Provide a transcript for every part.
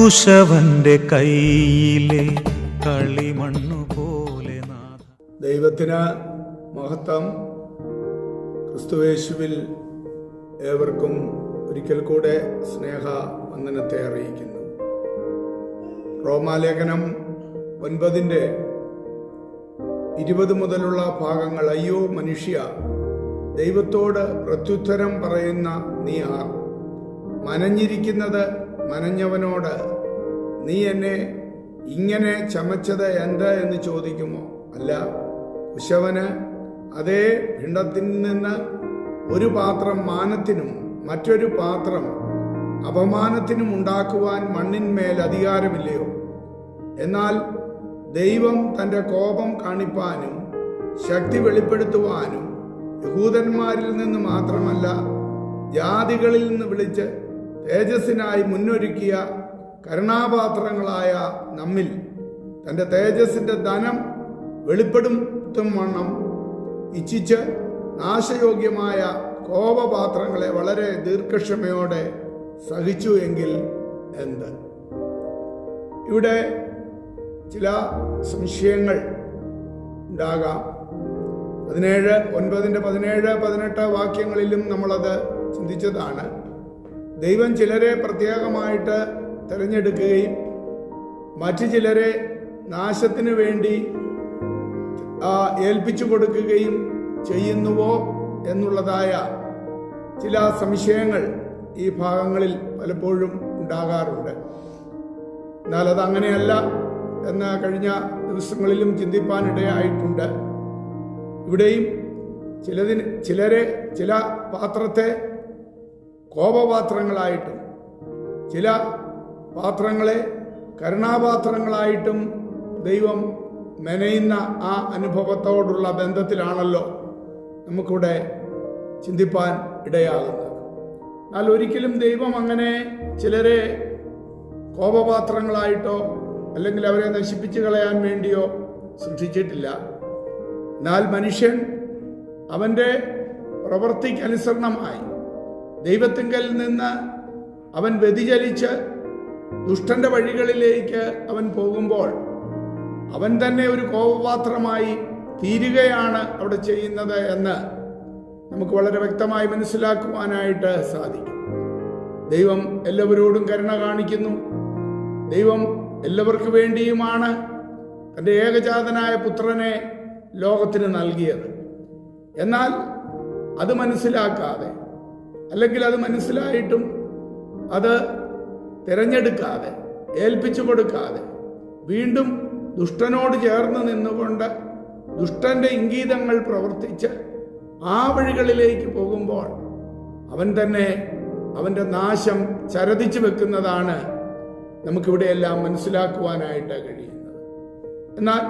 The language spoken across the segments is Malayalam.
കുശവന്റെ കയ്യിലെ കളിമണ്ണു പോലെ ദൈവത്തിന് മഹത്വം. ക്രിസ്തുവേശുവിൽ ഏവർക്കും ഒരിക്കൽ കൂടെ സ്നേഹ വന്ദനത്തെ അറിയിക്കുന്നു. റോമാലേഖനം ഒൻപതിന്റെ ഇരുപത് മുതലുള്ള ഭാഗങ്ങൾ. അയ്യോ മനുഷ്യ ദൈവത്തോട് പ്രത്യുത്തരം പറയുന്ന നീ ആർ? മനഞ്ഞിരിക്കുന്നത് മനഞ്ഞവനോട് നീ എന്നെ ഇങ്ങനെ ചമച്ചത് എന്ത്? എന്ന് ചോദിക്കുമോ? അല്ല. കുശവന് അതേ ഭിണ്ടത്തിൽ നിന്ന് ഒരു പാത്രം മാനത്തിനും മറ്റൊരു പാത്രം അപമാനത്തിനും ഉണ്ടാക്കുവാൻ മണ്ണിന്മേൽ അധികാരമില്ലയോ? എന്നാൽ ദൈവം തന്റെ കോപം കാണിപ്പാനും ശക്തി വെളിപ്പെടുത്തുവാനും യഹൂദന്മാരിൽ നിന്ന് മാത്രമല്ല ജാതികളിൽ നിന്ന് വിളിച്ച് തേജസ്സിനായി മുന്നൊരുക്കിയ കരുണാപാത്രങ്ങളായ നമ്മിൽ തന്റെ തേജസ്സിന്റെ ധനം വെളിപ്പെടുത്തും വണ്ണം ഇച്ഛിച്ച് നാശയോഗ്യമായ കോപപാത്രങ്ങളെ വളരെ ദീർഘക്ഷമയോടെ സഹിച്ചു എങ്കിൽ എന്ത്? ഇവിടെ ചില സംശയങ്ങൾ ഉണ്ടാകാം. പതിനേഴ് ഒൻപതിന്റെ പതിനേഴ് പതിനെട്ട് വാക്യങ്ങളിലും നമ്മളത് ചിന്തിച്ചതാണ്. ദൈവം ചിലരെ പ്രത്യേകമായിട്ട് തിരഞ്ഞെടുക്കുകയും മറ്റു ചിലരെ നാശത്തിന് വേണ്ടി ഏൽപ്പിച്ചു കൊടുക്കുകയും ചെയ്യുന്നുവോ എന്നുള്ളതായ ചില സംശയങ്ങൾ ഈ ഭാഗങ്ങളിൽ പലപ്പോഴും ഉണ്ടാകാറുണ്ട്. എന്നാൽ അത് അങ്ങനെയല്ല എന്ന് കഴിഞ്ഞ ദിവസങ്ങളിലും ചിന്തിപ്പാനിടയായിട്ടുണ്ട്. ഇവിടെയും ചിലതിന് ചിലരെ ചില പാത്രത്തെ കോപപാത്രങ്ങളായിട്ടും ചില പാത്രങ്ങളെ കരുണാപാത്രങ്ങളായിട്ടും ദൈവം മെനയുന്ന ആ അനുഭവത്തോടുള്ള ബന്ധത്തിലാണല്ലോ നമുക്കിവിടെ ചിന്തിപ്പാൻ ഇടയാകുന്നത്. എന്നാൽ ഒരിക്കലും ദൈവം അങ്ങനെ ചിലരെ കോപപാത്രങ്ങളായിട്ടോ അല്ലെങ്കിൽ അവരെ നശിപ്പിച്ചു കളയാൻ വേണ്ടിയോ സൃഷ്ടിച്ചിട്ടില്ല എന്നാൽ മനുഷ്യൻ അവന്റെ പ്രവൃത്തിക്കനുസരണമായി ദൈവത്തിങ്കൽ നിന്ന് അവൻ വ്യതിചലിച്ച് ദുഷ്ടന്റെ വഴികളിലേക്ക് അവൻ പോകുമ്പോൾ അവൻ തന്നെ ഒരു കോപപാത്രമായി തീരുകയാണ് അവിടെ ചെയ്യുന്നത് എന്ന് നമുക്ക് വളരെ വ്യക്തമായി മനസ്സിലാക്കുവാനായിട്ട് സാധിക്കും. ദൈവം എല്ലാവരോടും കരുണ കാണിക്കുന്നു. ദൈവം എല്ലാവർക്കു വേണ്ടിയുമാണ് തന്റെ ഏകജാതനായ പുത്രനെ ലോകത്തിന് നൽകിയത്. എന്നാൽ അത് മനസ്സിലാക്കാതെ അല്ലെങ്കിൽ അത് മനസ്സിലായിട്ടും അത് തിരഞ്ഞെടുക്കാതെ ഏൽപ്പിച്ചു കൊടുക്കാതെ വീണ്ടും ദുഷ്ടനോട് ചേർന്ന് നിന്നുകൊണ്ട് ദുഷ്ടന്റെ ഇംഗീതങ്ങൾ പ്രവർത്തിച്ച് ആ വഴികളിലേക്ക് പോകുമ്പോൾ അവൻ തന്നെ അവന്റെ നാശം ചരതിച്ചു വെക്കുന്നതാണ് നമുക്കിവിടെയെല്ലാം മനസ്സിലാക്കുവാനായിട്ട് കഴിയുന്നത്. എന്നാൽ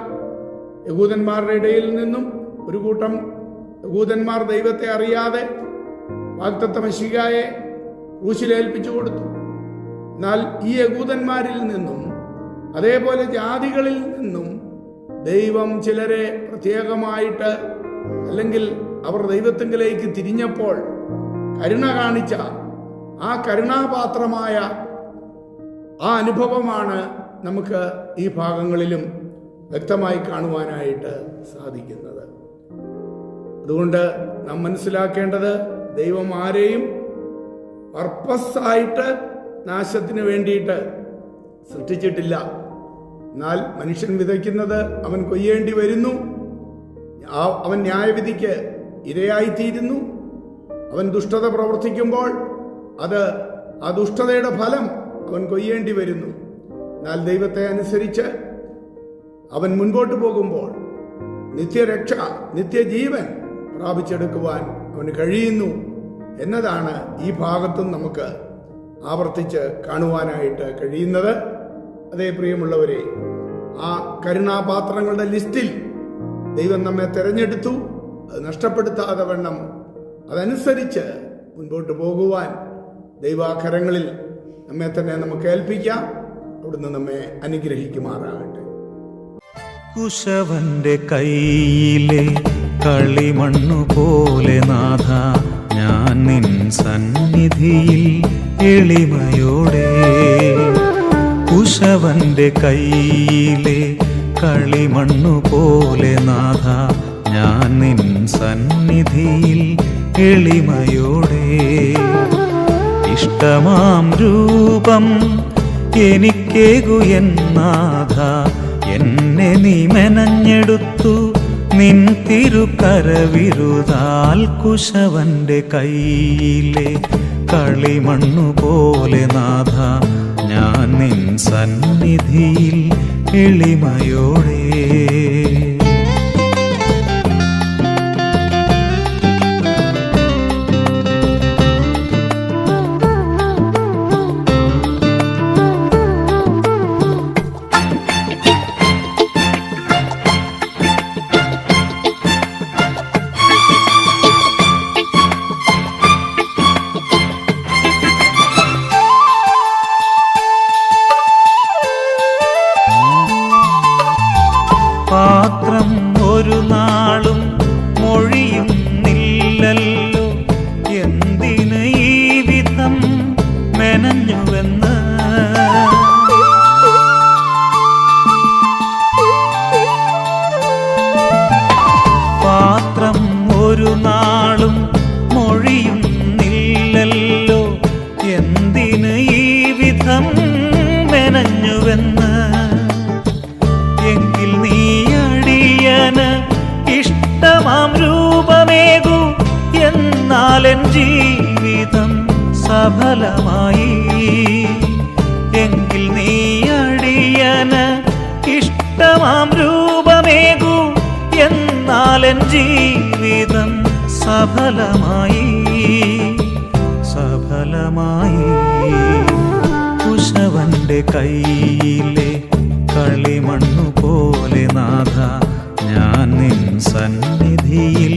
യഹൂദന്മാരുടെ ഇടയിൽ നിന്നും ഒരു കൂട്ടം യഹൂദന്മാർ ദൈവത്തെ അറിയാതെ വാഗ്ദത്ത മഷികായെ ക്രൂശിലേൽപ്പിച്ചു കൊടുത്തു. എന്നാൽ ഈ യകൂദന്മാരിൽ നിന്നും അതേപോലെ ജാതികളിൽ നിന്നും ദൈവം ചിലരെ പ്രത്യേകമായിട്ട് അല്ലെങ്കിൽ അവർ ദൈവത്തിങ്കിലേക്ക് തിരിഞ്ഞപ്പോൾ കരുണ കാണിച്ച ആ കരുണാപാത്രമായ ആ അനുഭവമാണ് നമുക്ക് ഈ ഭാഗങ്ങളിലും വ്യക്തമായി കാണുവാനായിട്ട് സാധിക്കുന്നത്. അതുകൊണ്ട് നാം മനസ്സിലാക്കേണ്ടത് ദൈവം ആരെയും പർപ്പസായിട്ട് നാശത്തിന് വേണ്ടിയിട്ട് സൃഷ്ടിച്ചിട്ടില്ല. എന്നാൽ മനുഷ്യൻ വിതയ്ക്കുന്നത് അവൻ കൊയ്യേണ്ടി വരുന്നു. അവൻ ന്യായവിധിക്ക് ഇരയായിത്തീരുന്നു. അവൻ ദുഷ്ടത പ്രവർത്തിക്കുമ്പോൾ അത് ആ ദുഷ്ടതയുടെ ഫലം അവൻ കൊയ്യേണ്ടി വരുന്നു. എന്നാൽ ദൈവത്തെ അനുസരിച്ച് അവൻ മുൻപോട്ട് പോകുമ്പോൾ നിത്യരക്ഷ നിത്യജീവൻ പ്രാപിച്ചെടുക്കുവാൻ അവന് കഴിയുന്നു എന്നതാണ് ഈ ഭാഗത്തും നമുക്ക് ആവർത്തിച്ച് കാണുവാനായിട്ട് കഴിയുന്നത്. അതേ പ്രിയമുള്ളവരെ ആ കരുണാപാത്രങ്ങളുടെ ലിസ്റ്റിൽ ദൈവം നമ്മെ തിരഞ്ഞെടുത്തു. അത് നഷ്ടപ്പെടുത്താതെ വണ്ണം അതനുസരിച്ച് മുൻപോട്ട് പോകുവാൻ ദൈവാഖരങ്ങളിൽ നമ്മെ തന്നെ നമുക്ക് ഏൽപ്പിക്കാം. അവിടുന്ന് നമ്മെ അനുഗ്രഹിക്കുമാറാകട്ടെ. കുശവന്റെ കയ്യിലെ കളിമണ്ണു പോലെ നാഥ ഞാൻ നിൻ സന്നിധിയിൽ എളിമയോടെ. കുശവന്റെ കയ്യിലെ കളിമണ്ണു പോലെ നാഥ ഞാൻ നിൻ സന്നിധിയിൽ എളിമയോടെ. ഇഷ്ടമാം രൂപം എനിക്കേകു എന്നാഥ എന്നെ നീ മെനഞ്ഞെടുത്തു. നിൻ തിരുക്കരവിരുതാൽ കുശവന്റെ കയ്യിലെ കളിമണ്ണു പോലെ നാഥ ഞാൻ നിൻ സന്നിധിയിൽ എളിമയോടെ മെനഞ്ഞുവെന്ന് എങ്കിൽ നീ അടിയന് ഇഷ്ടമാം രൂപമേകു. എന്നാലെൻ ജീവിതം സഫലമായി. എങ്കിൽ നീ അടിയന് ഇഷ്ടമാം രൂപമേകു. എന്നാലെൻ ജീവിതം സഫലമായി. സഫലമായി. നിന്റെ കയ്യിലെ കളിമണ്ണു പോലെ നാഥ ഞാൻ നിൻ സന്നിധിയിൽ